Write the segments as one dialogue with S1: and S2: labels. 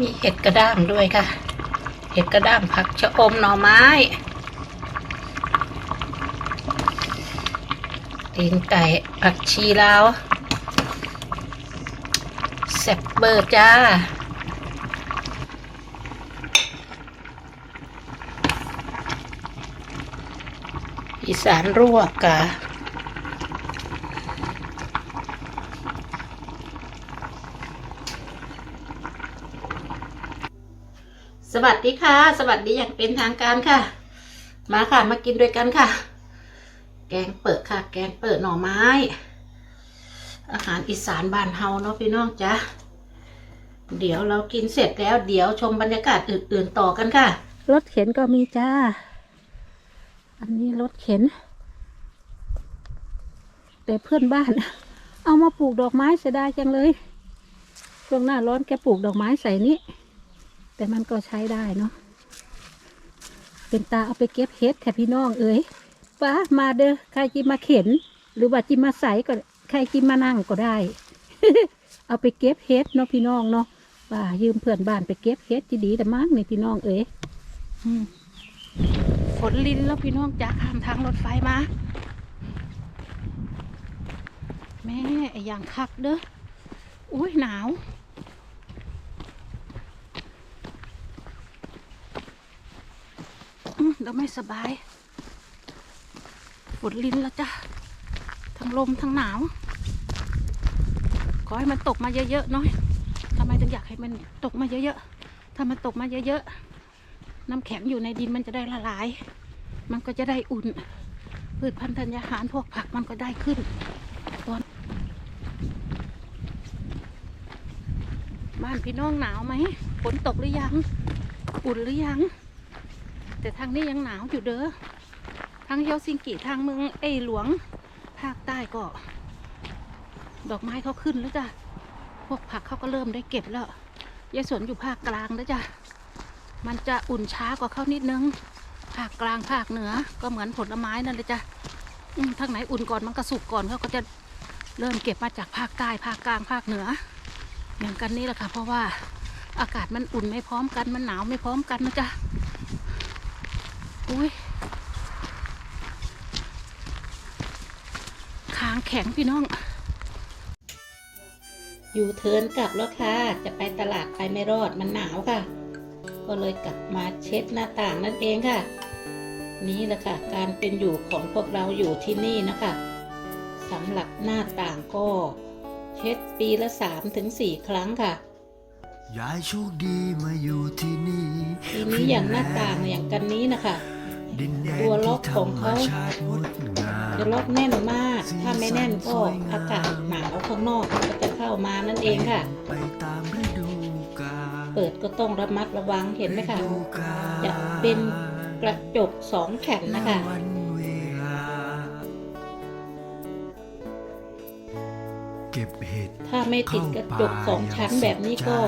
S1: มีเห็ดกระด้างด้วยค่ะ เห็ดกระด้างผักชะอมหน่อไม้ตีนไก่ผักชีลาวแซ่บเบอร์จ้าอีสานรวกกะ สวัสดีค่ะ สวัสดีอย่างเป็นทางการค่ะ มาค่ะ มากินด้วยกันค่ะ แกงเปิดค่ะ แกงเปิดหน่อไม้ อาหารอีสานบ้านเฮาเนาะพี่น้องจ้ะเดี๋ยวเรากินเสร็จแล้ว เดี๋ยวชมบรรยากาศอื่น ๆต่อกันค่ะ รถเข็นก็มีจ้า อันนี้รถเข็น แต่เพื่อนบ้าน เอามาปลูกดอกไม้เสียดายจังเลย ช่วงหน้าร้อนแกปลูกดอกไม้ใส่นี้ แต่มันก็ใช้ได้เนาะเป็นตาเอาไปเก็บเห็ดค่ะพี่น้องเอ๋ยป้ามาเด้อใครจิมาเข็น หรือว่าจิมาใส่ก็ใครจิมานั่งก็ได้ เอาไปเก็บเห็ดเนาะพี่น้องเนาะป้ายืมเพื่อนบ้านไปเก็บเห็ดที่ดีแต่มากนี่พี่น้องเอ๋ยฝนลินแล้วพี่น้องจากข้ามทางรถไฟมาแม่อย่างคักเด้ออุ้ยหนาว อืม เราไม่สบายฝนลินแล้วจ้ะ ทั้งลมทั้งหนาว ขอให้มันตกมาเยอะๆน้อยทำไมถึงอยากให้มันตกมาเยอะๆถ้ามันตกมาเยอะๆ น้ำแข็งอยู่ในดินมันจะได้ละลาย มันก็จะได้อุ่น พืชพันธุ์ธัญญาหารพวกผักมันก็ได้ขึ้นตอนบ้านพี่น้องหนาวไหมฝนตกหรือยัง อุ่นหรือยัง แต่ทางนี้ยังหนาวอยู่เด้อทางเฮลซิงกิทางเมืองเอหลวงภาคใต้ก็ ดอกไม้เขาขึ้นแล้วจ้ะพวกผักเขาก็เริ่มได้เก็บแล้วยายสวนอยู่ภาคกลางแล้วจ้ะมันจะอุ่นช้ากว่าเขานิดนึง ภาคกลางภาคเหนือ ก็เหมือนผลไม้นั่นเลยจ้ะอืมทางไหนอุ่นก่อนมันก็สุกก่อนเขาก็จะเริ่มเก็บมาจากภาคใต้ภาคกลางภาคเหนือ อย่างกันนี่แหละค่ะ เพราะว่าอากาศมันอุ่นไม่พร้อมกันมันหนาวไม่พร้อมกันนะจ๊ะ อุ้ยคางแข็งพี่น้อง อยู่เทิร์นกลับแล้วค่ะ จะไปตลาดไปไม่รอดมันหนาวค่ะ ก็เลยกลับมาเช็ดหน้าต่างนั่นเองค่ะ นี่แหละค่ะ การเป็นอยู่ของพวกเราอยู่ที่นี่นะคะสำหรับหน้าต่างก็เช็ดปีละสามถึงสี่ครั้งค่ะ
S2: ยายโชคดีมาอยู่ที่นี่
S1: ทีนี้อย่างหน้าต่างอย่างกันนี้นะคะ
S2: ดินแดน
S1: ตัวล็อกของเขา
S2: ที่ธรรมชาติงดงาม
S1: จะล็อกแน่นมาก ถ้าไม่แน่นก็อากาศหนาวข้างนอกมันก็จะเข้ามานั่นเองค่ะ
S2: ไปตามฤดูกาล
S1: เปิดก็ต้องระมัดระวังเห็นไหมคะ
S2: ฤดูกาล
S1: จะเป็นกระจกสองแผ่นนะคะ
S2: และวันเวลาเก็บเห็ด
S1: ถ้าไม่ติดกระจกสองชั้นแบบนี้ก็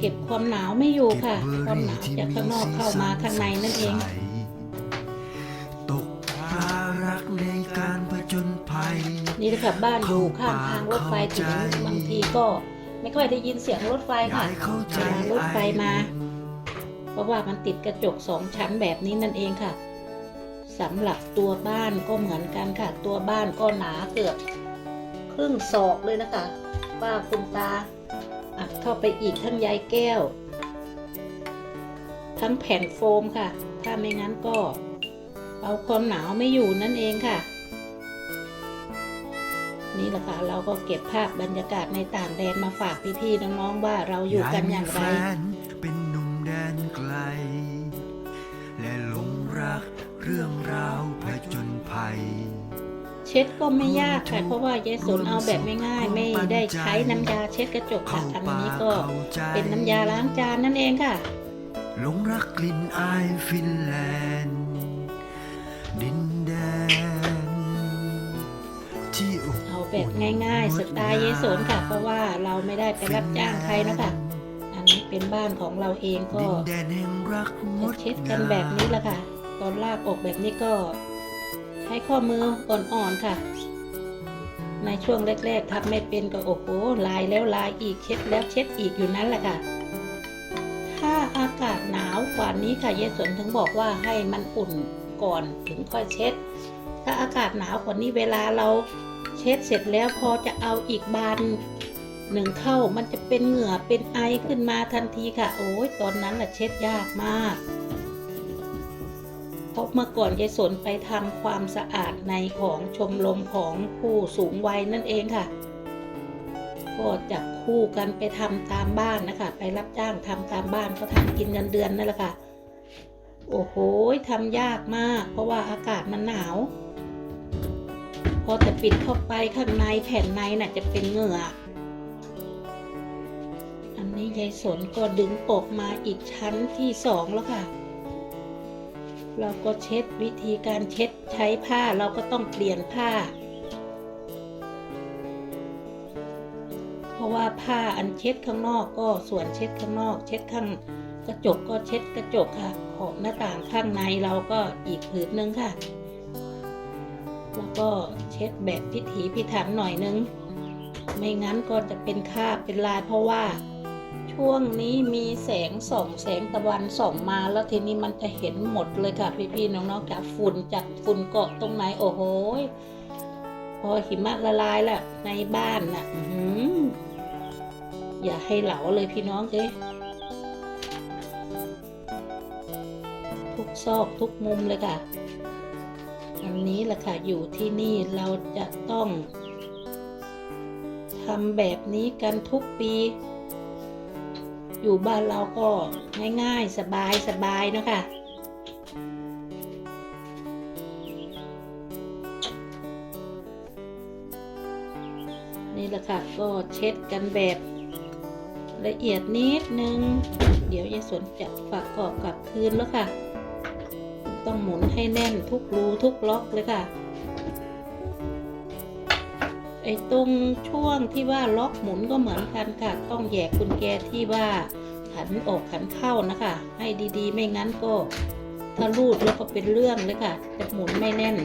S1: เก็บความหนาวไม่อยู่ค่ะ ความหนาวจากข้างนอกเข้ามาข้างในนั่นเอง นี่นะคะบ้านอยู่ข้างทางรถไฟถึงบางทีก็ไม่ค่อยได้ยินเสียงรถไฟค่ะ
S2: ยายเข้าใจ
S1: เวลารถไฟมา เพราะว่ามันติดกระจกสองชั้นแบบนี้นั่นเองค่ะสำหรับตัวบ้านก็เหมือนกันค่ะ ตัวบ้านก็หนาเกือบครึ่งศอกเลยนะคะป้าคุณตาอัดเข้าไปอีกทั้งใยแก้ว ทั้งแผ่นโฟมค่ะ ถ้าไม่งั้นก็ เอาความหนาวไม่อยู่นั่นเองค่ะ นี่แหละค่ะเราก็เก็บภาพบรรยากาศในต่างแดนมาฝากพี่ๆน้องๆว่าเราอยู่กันอย่างไร
S2: มีแฟนเป็นหนุ่มแดนไกล และหลงรักเรื่องราวผจญภัย
S1: เช็ดก็ไม่ยากค่ะเพราะว่ายายสนเอาแบบไม่ง่ายไม่ได้ใช้น้ำยาเช็ดกระจกค่ะอันนี้ก็เป็นน้ำยาล้างจานนั่นเองค่ะ
S2: หลงรักกลิ่นอายฟินแลนด์ดิ
S1: เอาแบบง่ายๆสไตล์ยายสนค่ะ เพราะว่าเราไม่ได้ไปรับจ้างใครเนอะค่ะอันนี้เป็นบ้านของเราเองก็
S2: ดินแดนแห่งรักง
S1: จะ
S2: ด
S1: เช็ดกันแบบนี้แหละค่ะ ตอนลากออกแบบนี้ก็ใช้ข้อมืออ่อนๆค่ะ ในช่วงแรกๆทำไม่เป็นก็โอ้โหลายแล้วลายอีกเช็ดแล้วเช็ดอีกอยู่นั่นแหละค่ะถ้าอากาศหนาวกว่านี้ค่ะเยายสนถึงบอกว่าให้มันอุ่นก่อนถึงค่อยเช็ด ถ้าอากาศหนาวกว่านี้เวลาเรา เช็ดเสร็จแล้วพอจะเอาอีกบานหนึ่งเข้ามันจะเป็นเหงื่อเป็นไอขึ้นมาทันทีค่ะ โอ้ยตอนนั้นแหละเช็ดยากมากเพราะเมื่อก่อนยายสนไปทำความสะอาดในของชมรมของผู้สูงวัยนั่นเองค่ะ ก็จับคู่กันไปทำตามบ้านนะคะ ไปรับจ้างทำตามบ้านก็ทำกินเงินเดือนนั่นแหละค่ะ โอ้โหทำยากมาก เพราะว่าอากาศมันหนาว อจะปิดเข้าไปข้างในแผ่นในน่ะจะเป็นเหงื่ออันนี้ยายสนก็ดึงออกมาอีกชั้นที่สองแล้วค่ะ เราก็เช็ดวิธีการเช็ดใช้ผ้าเราก็ต้องเปลี่ยนผ้า เพราะว่าผ้าอันเช็ดข้างนอกก็ส่วนเช็ดข้างนอก เช็ดข้างกระจกก็เช็ดกระจกค่ะ ของหน้าต่างข้างในเราก็อีกผืนนึงค่ะ แล้วก็เช็ดแบบพิถีพิถันหน่อยนึง ไม่งั้นก็จะเป็นคาบเป็นลายเพราะว่า ช่วงนี้มีแสงส่องแสงตะวันส่องมาแล้วทีนี้มันจะเห็นหมดเลยค่ะพี่ๆน้องๆจากฝุ่นจากฝุ่นเกาะตรงไหนโอ้โหพอหิมะละลายแล้วในบ้านน่ะอย่าให้เหลาเลยพี่น้องเอ้ทุกซอกทุกมุมเลยค่ะ อันนี้แหละค่ะอยู่ที่นี่เราจะต้องทำแบบนี้กันทุกปี อยู่บ้านเราก็ง่ายๆสบายสบายๆนะคะนี่แหละค่ะก็เช็ดกันแบบละเอียดนิดนึง เดี๋ยวยายสนจะประกรอบกลับคืนแล้วค่ะ ต้องหมุนให้แน่นทุกรูทุกล็อกเลยค่ะ ไอ้ตรงช่วงที่ว่าล็อกหมุนก็เหมือนกันค่ะ ต้องแยกกุญแจที่ว่าขันออกขันเข้านะคะ ให้ดีๆ ไม่งั้นก็ถ้ารูดแล้วก็เป็นเรื่องเลยค่ะ จะหมุนไม่แน่น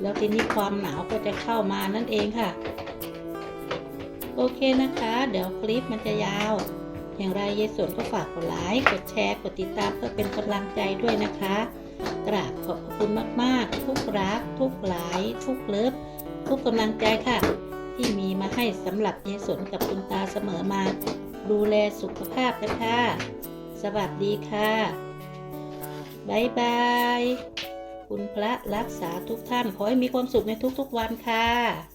S1: แล้วทีนี้ความหนาวก็จะเข้ามานั่นเองค่ะ โอเคนะคะ เดี๋ยวคลิปมันจะยาวอย่างไรยายสวนก็ฝากกดไลค์ กดแชร์ กดติดตามเพื่อเป็นกำลังใจด้วยนะคะ กราบขอบพระคุณมากๆ ทุกรัก ทุกหลาย ทุกเลิฟทุกกำลังใจค่ะ ที่มีมาให้สำหรับยายสนกับคุณตาเสมอมา ดูแลสุขภาพนะค่ะสวัสดีค่ะบายบาย คุณพระรักษาทุกท่าน ขอให้มีความสุขในทุกๆวันค่ะ